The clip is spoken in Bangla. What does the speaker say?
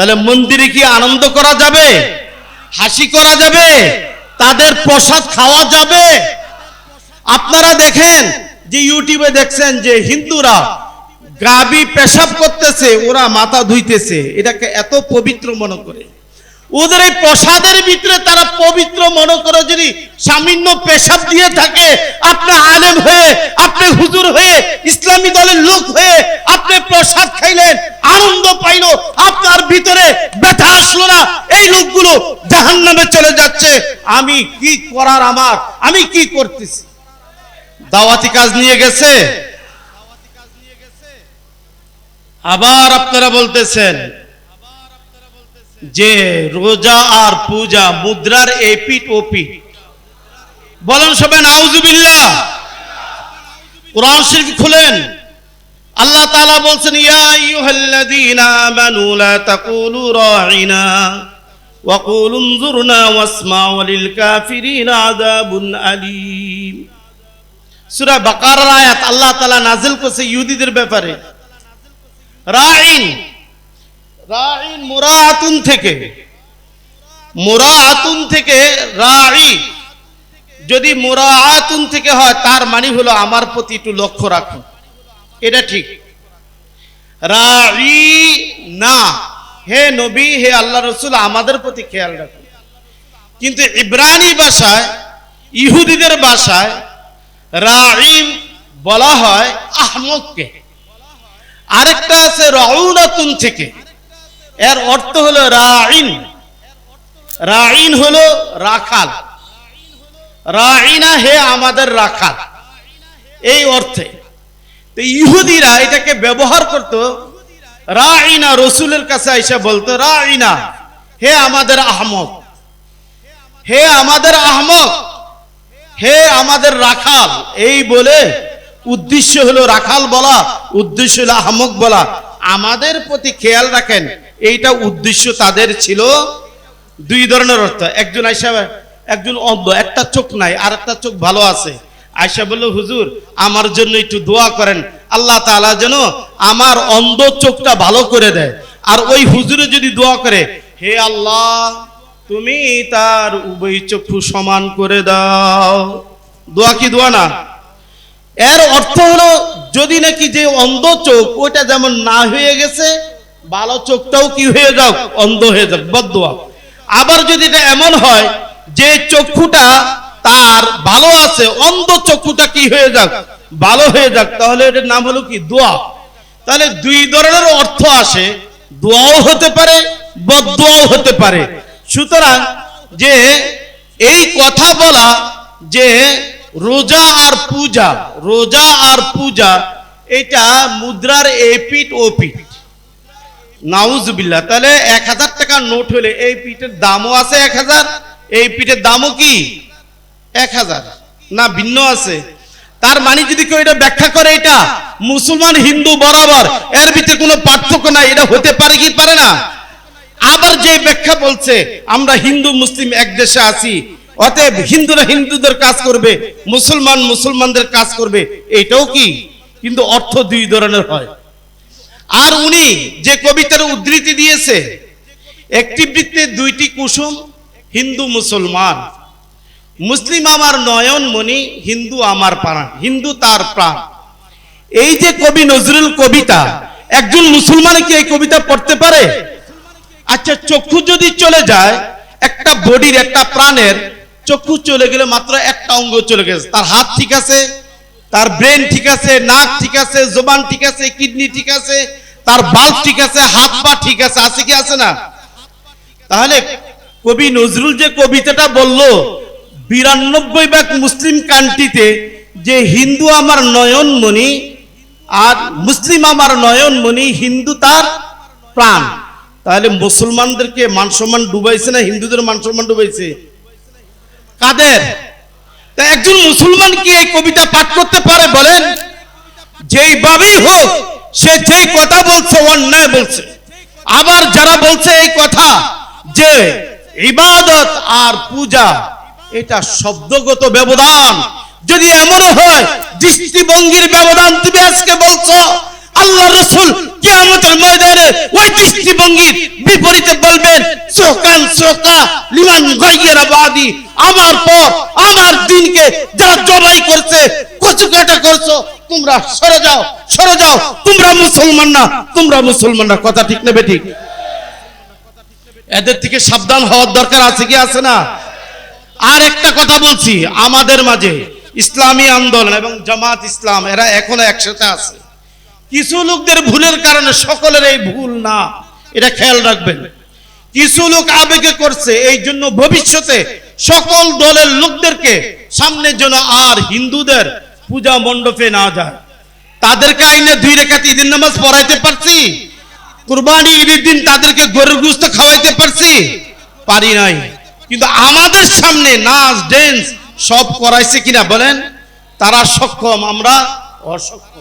তাহলে মন্দিরে কি আনন্দ করা যাবে? হাসি করা যাবে? তাদের প্রসাদ খাওয়া যাবে? আপনারা দেখেন যে ইউটিউবে দেখছেন যে হিন্দুরা গাবি পেশাব করতেছে, ওরা মাথা ধুইতেছে। এটাকে এত পবিত্র মনে করে। ওদের এই প্রসাদের ভিতরে তারা পবিত্র মনে করে যদি সামান্য পেশাব দিয়ে থাকে, আপনি আলেম হয়ে, আপনি হুজুর হয়ে, ইসলামী দলের লোক হয়ে আপনি প্রসাদ খাইলেন, আনন্দ পাইলো, আপনার ভিতরে ব্যথা আসলো না, এই লোকগুলো জাহান নামে চলে যাচ্ছে। আমি কি করার আমার? আমি কি করতেছি? দাওয়াতি কাজ নিয়ে গেছে? আবার আপনারা বলতেছেন যে রোজা আর পূজা মুদ্রার এপিট ওপি বলেন সবাই নাউজুবিল্লা কোরআন শরীফ খুলেন? আল্লাহ তাআলা বলছেন, ইয়া আইয়ুহাল্লাযীনা আমানু লা তাকুলু রাঈনা ওয়া কুলু انظুরনা ওয়াসমাউ লিল কাফিরিনা আযাবুন আলীম। সূরা বাকারার আয়াত আল্লাহ তাআলা নাযিল করেছে ইহুদিদের ব্যাপারে। রাঈন রাঈন মুরাআতুন থেকে। মুরাআতুন থেকে রাঈ। যদি মুরাআতুন থেকে হয়, তার মানে হলো আমার প্রতি একটু লক্ষ্য রাখুন। এটা ঠিক। রাঈ না। হে নবী, হে আল্লাহ রসুল, আমাদের প্রতি খেয়াল রাখুন। কিন্তু ইব্রানি ভাষায়, ইহুদিদের ভাষায় রাঈম বলা হয় আহমককে আরেকটা আছে রাউনাতুন থেকে। এর অর্থ হলো রাইন রাইন হলো রাখাল। রাইনা হে আমাদের রাখাল। এই অর্থে। তো ইহুদিরা এটাকে ব্যবহার করত রাইনা রসুলের কাছে এসে বলতো রাইনা হে আমাদের আহমদ, হে আমাদের আহমদ, হে আমাদের রাখাল। এই বলে উদ্দেশ্য হলো রাখাল বলা, উদ্দেশ্য হলো আহমক বলা। আমাদের প্রতি খেয়াল রাখেন এইটা উদ্দেশ্য তাদের ছিল দুই ধরনের অর্থ। একজন আইসা, একজন অন্ধ, একটা চোখ নাই, আর একটা চোখ ভালো আছে। আয়সা বলল, হুজুর, আমার জন্য একটু দোয়া করেন। আল্লাহ তাআলা যেন আমার অন্ধ চোখটা ভালো করে দেয়। আর ওই হুজুরে যদি দোয়া করে, হে আল্লাহ, তুমি তার উভয় চক্ষু সমান করে দাও। দোয়া কি দোয়া না? এর অর্থ হলো, যদি নাকি যে অন্ধ চোখ, ওইটা যেমন না হয়ে গেছে ভালো চোখটাও কি হয়ে যাও অন্ধ হয়ে যাক। বদুয়া আবার যদি এটা এমন হয়, যে চক্ষুটা তার ভালো আছে, অন্ধ চক্ষুটা কি হয়ে যাক? ভালো হয়ে যাক। তাহলে এটার নাম হলো কি? দোয়া। তাহলে দুই ধরনের অর্থ আসে। দোয়াও হতে পারে বদুয়াও হতে পারে। সুতরাং যে এই কথা বলা যে রোজা আর পূজা, রোজা আর পূজা, এটা মুদ্রার এপিট ও পিঠ নাউজুবিল্লাহ তাহলে এক হাজার টাকার নোট হলে এই পিঠের দামও আছে এক হাজার, এই পিঠের দামও কি? এক হাজার। না, ভিন্ন আছে। তার মানে যদি কেউ এটা ব্যাখ্যা করে এটা মুসলমান, হিন্দু বরাবর, এর ভিতরে কোনো পার্থক্য নাই, এটা হতে পারে কি পারে না? আবার যে ব্যাখ্যা বলছে, আমরা হিন্দু, মুসলিম এক দেশে আছি, অতএব হিন্দুরা হিন্দুদের কাজ করবে, মুসলমান মুসলমানদের কাজ করবে, এটাও কি? কিন্তু অর্থ দুই ধরনের হয়। আর উনি যে কবিতার উদ্ধৃতি দিয়েছে, একটি বৃত্তে দুইটি কুসুম, হিন্দু মুসলমান। মুসলিম আমার নয়ন মণি, হিন্দু আমার প্রাণ, হিন্দু তার প্রাণ। এই যে কবি নজরুল কবিতা, একজন মুসলমানে কি এই কবিতা পড়তে পারে? আচ্ছা চক্ষু যদি চলে যায়, একটা বডির, একটা প্রাণের, চক্ষু চলে গেলে মাত্র একটা অঙ্গ চলে গেছে। তার হাত ঠিক আছে, তার ব্রেন ঠিক আছে, নাক ঠিক আছে, জোবান ঠিক আছে, কিডনি ঠিক আছে তার বাল্ব ঠিক আছে, হাত পা ঠিক আছে আছে কি আছে না? তাহলে কবি নজরুল যে কবিতাটা বলল, বিরানব্বই ভাগ মুসলিম কান্ট্রিতে যে হিন্দু আমার নয়নমণি আর মুসলিম আমার নয়নমণি হিন্দু তার প্রাণ। তাহলে মুসলমানদেরকে মান সম্মান ডুবাইছে না, হিন্দুদের মান সম্মান ডুবাইছে? কাদের? তা একজন মুসলমান কি এই কবিতা পাঠ করতে পারে বলেন? যেইভাবেই হোক সে যেই কথা বলছে, অন্যায় বলছে। আবার যারা বলছে এই কথা যে ইবাদত আর পূজা, এটা শব্দগত ব্যবধান। যদি এমনও হয়, দৃষ্টিভঙ্গির ব্যবধান তুমি আজকে বলছো, আল্লাহ রসুল কিয়ামতের ময়দানে ওই দৃষ্টিভঙ্গির বিপরীতে বলবেন সোকান সোকা লিমান গাইয়েরা বাদি, আমার পর আমার দিনকে যারা জবাই করছে কচু কাটা করছ, তোমরা সরে যাও সরে যাও তোমরা মুসলমান না তোমরা মুসলমান না কথা ঠিক নেবে ঠিক এদের থেকে সাবধান হওয়ার দরকার আছে কি আছে না? আর একটা কথা বলছি, আমাদের মাঝে ইসলামী আন্দোলন এবং জামাত ইসলাম, এরা এখনও একসাথে আছে। কিছু লোকদের ভুলের কারণে সকলের এই ভুল না, এটা খেয়াল রাখবেন। কিছু লোক আবেগে করছে, এই জন্য ভবিষ্যতে সকল দলের লোকদেরকে সামনের জন্য আর হিন্দুদের পূজা মণ্ডপে না যায়। তাদেরকে আইনে দুই রেখাত ঈদের নামাজ পড়াইতে পারছি। কুরবানি ঈদের দিন তাদেরকে গরুর গুস্ত খাওয়াইতে পারছি। পারি নাই। কিন্তু আমাদের সামনে নাচ ডেন্স সব করাইছে কিনা বলেন? তারা সক্ষম, আমরা অসক্ষম।